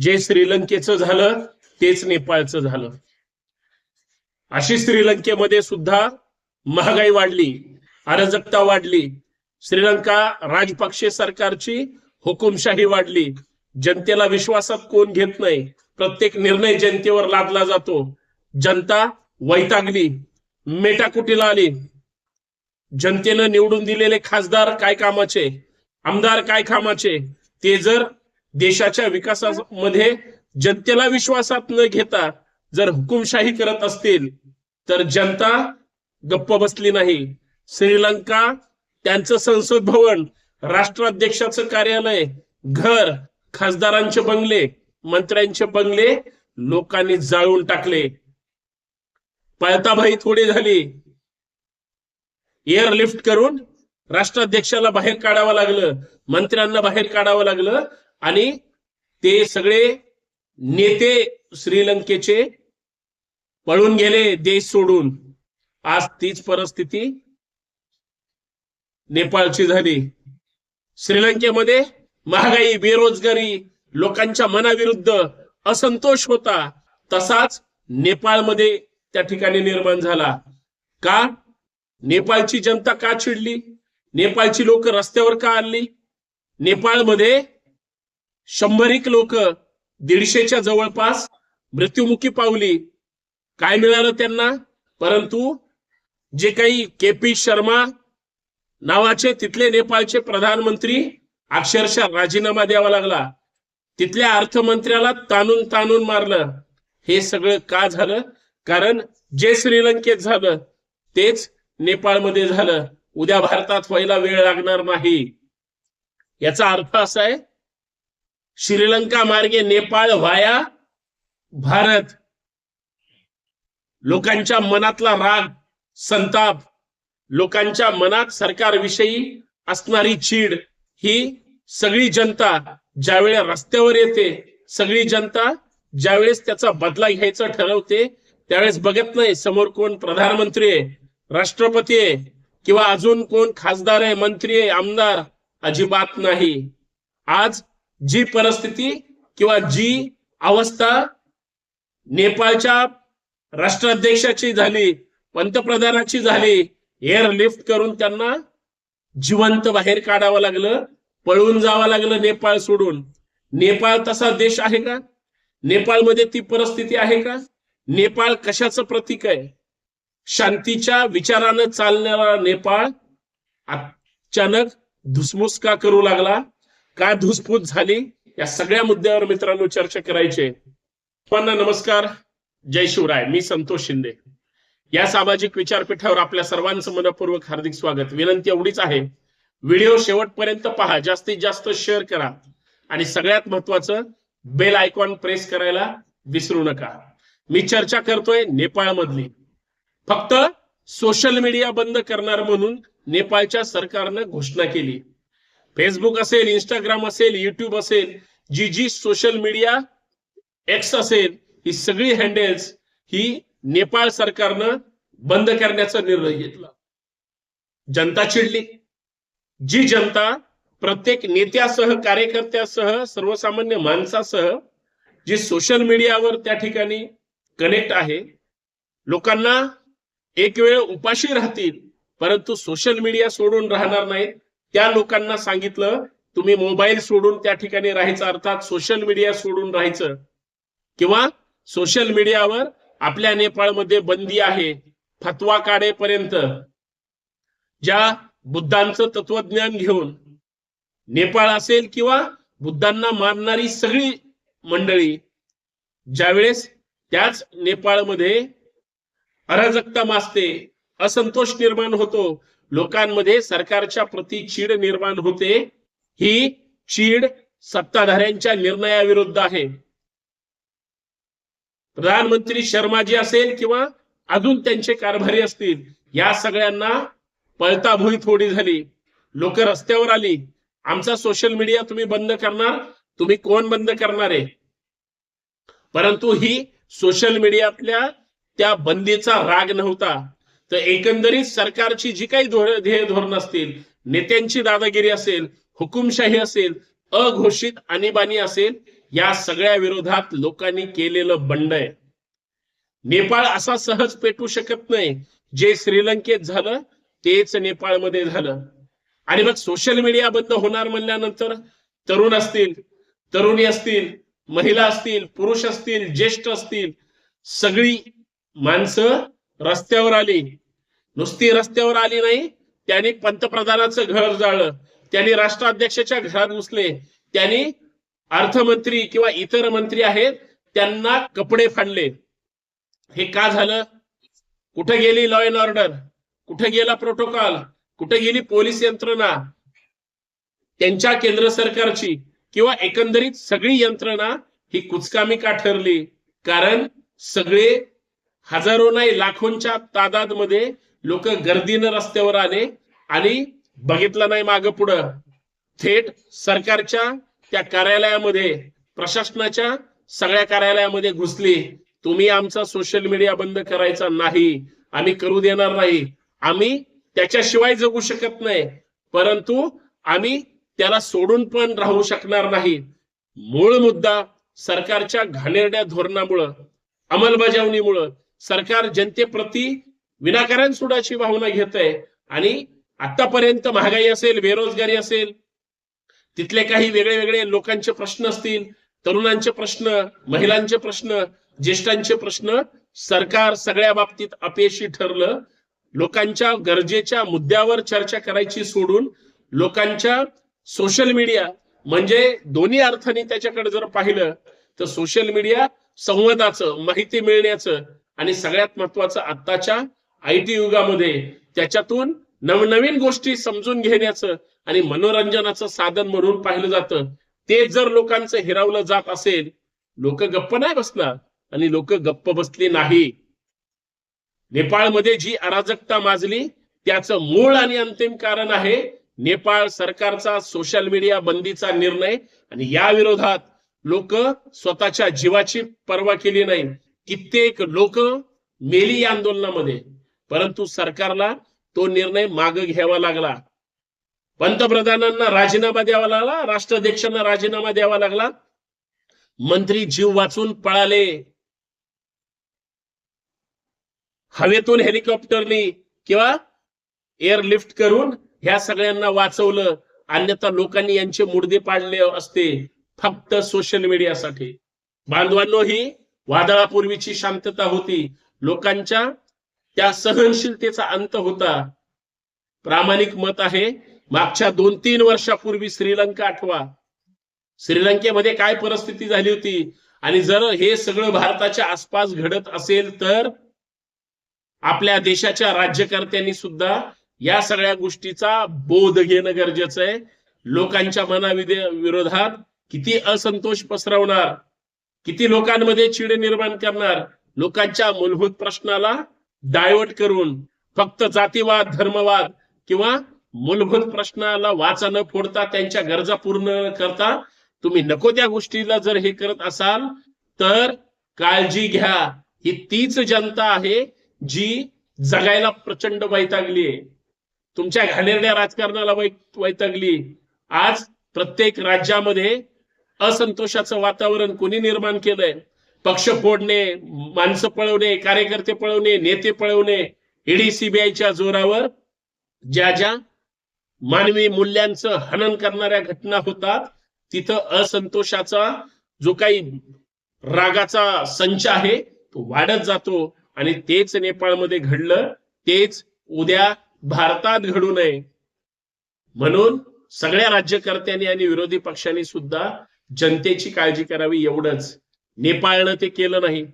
जे श्रीलंकेचं झालं तेच नेपाळचं झालं. अशी श्रीलंकेमध्ये सुद्धा महागाई वाढली अराजकता वाढली श्रीलंका राजपक्षे सरकारची हुकुमशाही वाढली. जनतेला विश्वासात कोण घेत नाही? प्रत्येक निर्णय जनतेवर लादला जातो. जनता वैतागली मेटाकुटीला आली. जनतेनं निवडून दिलेले खासदार काय कामाचे? आमदार काय कामाचे? ते जर देशाच्या विकासामध्ये जनतेला विश्वासात न घेता जर हुकुमशाही करत असतील तर जनता गप्प बसली नाही. श्रीलंका त्यांचं संसद भवन राष्ट्राध्यक्षाचं कार्यालय घर खासदारांचे बंगले मंत्र्यांचे बंगले लोकांनी जाळून टाकले. पळताभाई थोडी झाली. एअरलिफ्ट करून राष्ट्राध्यक्षाला बाहेर काढावं लागलं मंत्र्यांना बाहेर काढावं लागलं आणि ते सगळे नेते श्रीलंकेचे पळून गेले देश सोडून. आज तीच परिस्थिती नेपाळची झाली. श्रीलंकेमध्ये महागाई बेरोजगारी लोकांच्या मनाविरुद्ध असंतोष होता. तसाच नेपाळमध्ये त्या ठिकाणी निर्माण झाला. का? नेपाळची जनता का चिडली? नेपाळची लोक रस्त्यावर का आणली? नेपाळमध्ये शंभर एक लोक दीडशेच्या जवळपास मृत्युमुखी पावली. काय मिळालं त्यांना? परंतु जे काही के पी शर्मा नावाचे तिथले नेपाळचे प्रधानमंत्री अक्षरशः राजीनामा द्यावा लागला. तिथल्या अर्थमंत्र्याला ताणून ताणून मारलं. हे सगळं का झालं? कारण जे श्रीलंकेत झालं तेच नेपाळमध्ये झालं. उद्या भारतात व्हायला वेळ लागणार नाही. याचा अर्थ असा आहे श्रीलंका मार्गे नेपाळ व्हाया भारत. लोकांच्या मनातला राग संताप लोकांच्या मनात सरकारविषयी असणारी चीड ही सगळी जनता ज्यावेळेस रस्त्यावर येते सगळी जनता ज्यावेळेस त्याचा बदला घ्यायचा ठरवते त्यावेळेस बघत नाही समोर कोण प्रधानमंत्री आहे राष्ट्रपती आहे किंवा अजून कोण खासदार आहे मंत्री आहे आमदार अजिबात नाही. आज जी परिस्थिती किंवा जी अवस्था नेपाळच्या राष्ट्राध्यक्षाची झाली पंतप्रधानाची झाली एअरलिफ्ट करून त्यांना जिवंत बाहेर काढावं लागलं पळून जावं लागलं नेपाळ सोडून. नेपाळ तसा देश आहे का? नेपाळमध्ये ती परिस्थिती आहे का? नेपाळ कशाचं प्रतीक आहे? शांतीच्या विचारानं चालणारा नेपाळ अचानक धुसमुस का करू लागला? का धुसफूस झाली? या सगळ्या मुद्द्यावर मित्रांनो चर्चा करायची सर्वांना नमस्कार. जय शिवराय. मी संतोष शिंदे. या सामाजिक विचारपीठावर आपल्या सर्वांचं मनपूर्वक हार्दिक स्वागत. विनंती एवढीच आहे. व्हिडिओ शेवटपर्यंत पहा. जास्तीत जास्त शेअर करा. आणि सगळ्यात महत्वाचं बेल आयकॉन प्रेस करायला विसरू नका. मी चर्चा करतोय नेपाळ मधली फक्त सोशल मीडिया बंद करणार म्हणून नेपाळच्या सरकारनं घोषणा केली. फेसबुक असेल इंस्टाग्राम असेल युट्यूब असेल जी जी सोशल मीडिया एक्स असेल ही सगळी हँडल्स ही नेपाळ सरकारनं बंद करण्याचा निर्णय घेतला. जनता चिडली. जी जनता प्रत्येक नेत्यासह कार्यकर्त्यासह सर्वसामान्य माणसासह जी सोशल मीडियावर त्या ठिकाणी कनेक्ट आहे लोकांना एक वेळ उपाशी राहतील परंतु सोशल मीडिया सोडून राहणार नाहीत. त्या लोकांना सांगितलं तुम्ही मोबाईल सोडून त्या ठिकाणी राहायचं अर्थात सोशल मीडिया सोडून राहायचं. किंवा सोशल मीडियावर आपल्या नेपाळमध्ये बंदी आहे फतवा काढेपर्यंत. ज्या बुद्धांचं तत्वज्ञान घेऊन नेपाळ असेल किंवा बुद्धांना मानणारी सगळी मंडळी ज्यावेळेस त्याच नेपाळमध्ये अराजकता मासते असंतोष निर्माण होतो लोकांमध्ये सरकारच्या प्रती चीड निर्माण होते. ही चीड सत्ताधाऱ्यांच्या निर्णयाविरुद्ध आहे. प्रधानमंत्री शर्माजी असेल किंवा अजून त्यांचे कारभारी असतील या सगळ्यांना पळताभुई थोडी झाली. लोक रस्त्यावर आली. आमचा सोशल मीडिया तुम्ही बंद करणार तुम्ही कोण बंद करणार आहे? परंतु ही सोशल मीडियातल्या त्या बंदीचा राग नव्हता. तर एकंदरीत सरकारची जी काही धोर ध्येय धोरण असतील नेत्यांची दादागिरी असेल हुकुमशाही असेल अघोषित आणीबाणी असेल या सगळ्या विरोधात लोकांनी केलेलं बंड आहे. नेपाळ असा सहज पेटू शकत नाही जे श्रीलंकेत झालं तेच नेपाळमध्ये झालं. आणि मग सोशल मीडिया बंद होणार म्हणल्यानंतर तरुण असतील तरुणी असतील महिला असतील पुरुष असतील ज्येष्ठ असतील सगळी माणसं रस्त्यावर आली. नुसती रस्त्यावर आली नाही त्यांनी पंतप्रधानाचं घर जाळलं त्यांनी राष्ट्राध्यक्षाच्या घरात घुसले त्यांनी अर्थमंत्री किंवा इतर मंत्री आहेत त्यांना कपडे फाडले. हे का झालं? कुठे गेली लॉ अँड ऑर्डर कुठे गेला प्रोटोकॉल कुठे गेली पोलीस यंत्रणा? त्यांच्या केंद्र सरकारची किंवा एकंदरीत सगळी यंत्रणा ही कुचकामी का ठरली? कारण सगळे हजारो नाही लाखोंच्या तादादमध्ये लोक गर्दीनं रस्त्यावर आले आणि बघितलं नाही माग पुढं. थेट सरकारच्या त्या कार्यालयामध्ये प्रशासनाच्या सगळ्या कार्यालयामध्ये घुसली. तुम्ही आमचा सोशल मीडिया बंद करायचा नाही. आम्ही करू देणार नाही. आम्ही त्याच्याशिवाय जगू शकत नाही. परंतु आम्ही त्याला सोडून पण राहू शकणार नाही. मूळ मुद्दा सरकारच्या घाणेरड्या धोरणामुळं अंमलबजावणीमुळं सरकार जनतेप्रती विनाकारण सुडाची भावना घेत आहे आणि आतापर्यंत महागाई असेल बेरोजगारी असेल तिथले काही वेगळे वेगळे लोकांचे प्रश्न असतील तरुणांचे प्रश्न महिलांचे प्रश्न ज्येष्ठांचे प्रश्न सरकार सगळ्या बाबतीत अपयशी ठरलं. लोकांच्या गरजेच्या मुद्द्यावर चर्चा करायची सोडून लोकांच्या सोशल मीडिया म्हणजे दोन्ही अर्थाने त्याच्याकडे जर पाहिलं तर सोशल मीडिया संवादाचं माहिती मिळण्याचं आणि सगळ्यात महत्वाचं आत्ताच्या आय टी युगामध्ये त्याच्यातून नवनवीन गोष्टी समजून घेण्याचं आणि मनोरंजनाचं साधन म्हणून पाहिलं जातं. ते जर लोकांचं हिरावलं जात असेल लोक गप्प नाही बसणार आणि लोक गप्प बसली नाही. नेपाळमध्ये जी अराजकता माजली त्याचं मूळ आणि अंतिम कारण आहे नेपाळ सरकारचा सोशल मीडिया बंदीचा निर्णय आणि या विरोधात लोक स्वतःच्या जीवाची पर्वा केली नाही. कित्येक लोक मेली या आंदोलनामध्ये. परंतु सरकारला तो निर्णय माग घ्यावा लागला. पंतप्रधानांना राजीनामा द्यावा लागला राष्ट्राध्यक्षांना राजीनामा द्यावा लागला. मंत्री जीव वाचून पळाले. हवेतून हेलिकॉप्टरनी किंवा एअरलिफ्ट करून ह्या सगळ्यांना वाचवलं. अन्यथा लोकांनी यांचे मुडदे पाडले असते फक्त सोशल मीडियासाठी. बांधवांनो ही वादळापूर्वीची शांतता होती. लोकांच्या त्या सहनशीलतेचा अंत होता. प्रामाणिक मत आहे मागच्या दोन तीन वर्षापूर्वी श्रीलंका आठवा. श्रीलंकेमध्ये काय परिस्थिती झाली होती? आणि जर हे सगळं भारताच्या आसपास घडत असेल तर आपल्या देशाच्या राज्यकर्त्यांनी सुद्धा या सगळ्या गोष्टीचा बोध घेणं गरजेचं आहे. लोकांच्या मनाविधे विरोधात किती असंतोष पसरवणार? किती लोकांमध्ये चिड निर्माण करणार? लोकांच्या मूलभूत प्रश्नाला डायवर्ट करून फक्त जातीवाद धर्मवाद किंवा मूलभूत प्रश्नाला वाचा न फोडता त्यांच्या गरजा पूर्ण करता तुम्ही नको त्या गोष्टीला जर हे करत असाल तर काळजी घ्या. ही तीच जनता आहे जी जगायला प्रचंड वैतागली आहे तुमच्या घाणेरड्या राजकारणाला वैतागली. आज प्रत्येक राज्यामध्ये असंतोषाचं वातावरण कोणी निर्माण केलंय? पक्ष फोडणे माणसं पळवणे कार्यकर्ते पळवणे नेते पळवणे ईडी सीबीआयच्या जोरावर ज्या ज्या मानवी मूल्यांचं हनन करणाऱ्या घटना होतात तिथं असंतोषाचा जो काही रागाचा संच आहे तो वाढत जातो. आणि तेच नेपाळमध्ये घडलं तेच उद्या भारतात घडू नये. म्हणून सगळ्या राज्यकर्त्यांनी आणि विरोधी पक्षांनी सुद्धा जनतेची काळजी करावी एवढंच. नेपाळनं ते केलं नाही.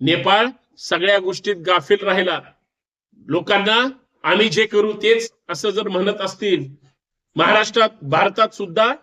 नेपाळ सगळ्या गोष्टीत गाफील राहिला. लोकांना आम्ही जे करू तेच असं जर म्हणत असतील महाराष्ट्रात भारतात सुद्धा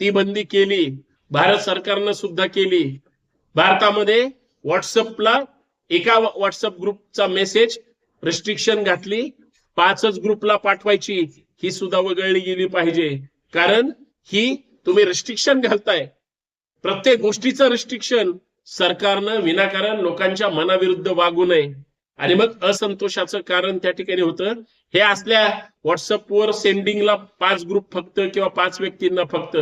ती बंदी केली. भारत सरकारनं सुद्धा केली. भारतामध्ये व्हॉट्सअपला एका व्हॉट्सअप ग्रुपचा मेसेज रिस्ट्रिक्शन घातली. पाचच ग्रुपला पाठवायची. ही सुद्धा वगळली गेली पाहिजे. कारण ही तुम्ही रिस्ट्रिक्शन घालताय. प्रत्येक गोष्टीचं रिस्ट्रिक्शन सरकारनं विनाकारण लोकांच्या मनाविरुद्ध वागू नये. आणि मग असंतोषाचं कारण त्या ठिकाणी होतं. हे असल्या व्हॉट्सअपवर सेंडिंगला पाच ग्रुप फक्त किंवा पाच व्यक्तींना फक्त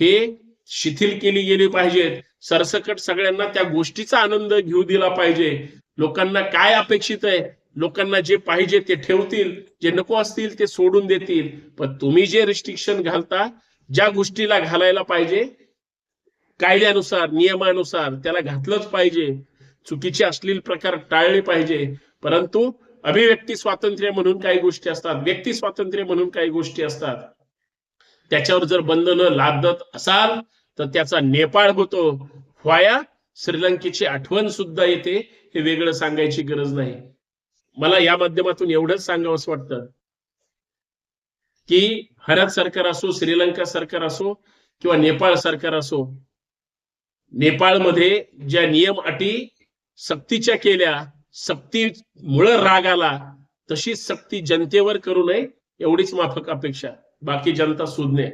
हे शिथिल केली गेली पाहिजेत. सरसकट सगळ्यांना त्या गोष्टीचा आनंद घेऊ दिला पाहिजे. लोकांना काय अपेक्षित आहे? लोकांना जे पाहिजे ते ठेवतील. जे नको असतील ते सोडून देतील. पण तुम्ही जे रिस्ट्रिक्शन घालता ज्या गोष्टीला घालायला पाहिजे कायद्यानुसार नियमानुसार त्याला घातलंच पाहिजे. चुकीचे असलेले प्रकार टाळले पाहिजे. परंतु अभिव्यक्ती स्वातंत्र्य म्हणून काही गोष्टी असतात व्यक्ती स्वातंत्र्य म्हणून काही गोष्टी असतात. त्याच्यावर जर बंधनं लादत असाल तर त्याचा नेपाळ होतो. व्हाया? श्रीलंकेची आठवण सुद्धा येते हे वेगळं सांगायची गरज नाही. मला या माध्यमातून एवढंच सांगावंसं वाटतं. की भारत सरकार असो श्रीलंका सरकार असो किंवा नेपाळ सरकार असो नेपाळमध्ये ज्या नियम अटी सक्तीच्या केल्या सक्तीमुळं राग आला तशी सक्ती जनतेवर करू नये एवढीच माफक अपेक्षा. बाकी जनता सुज्ञ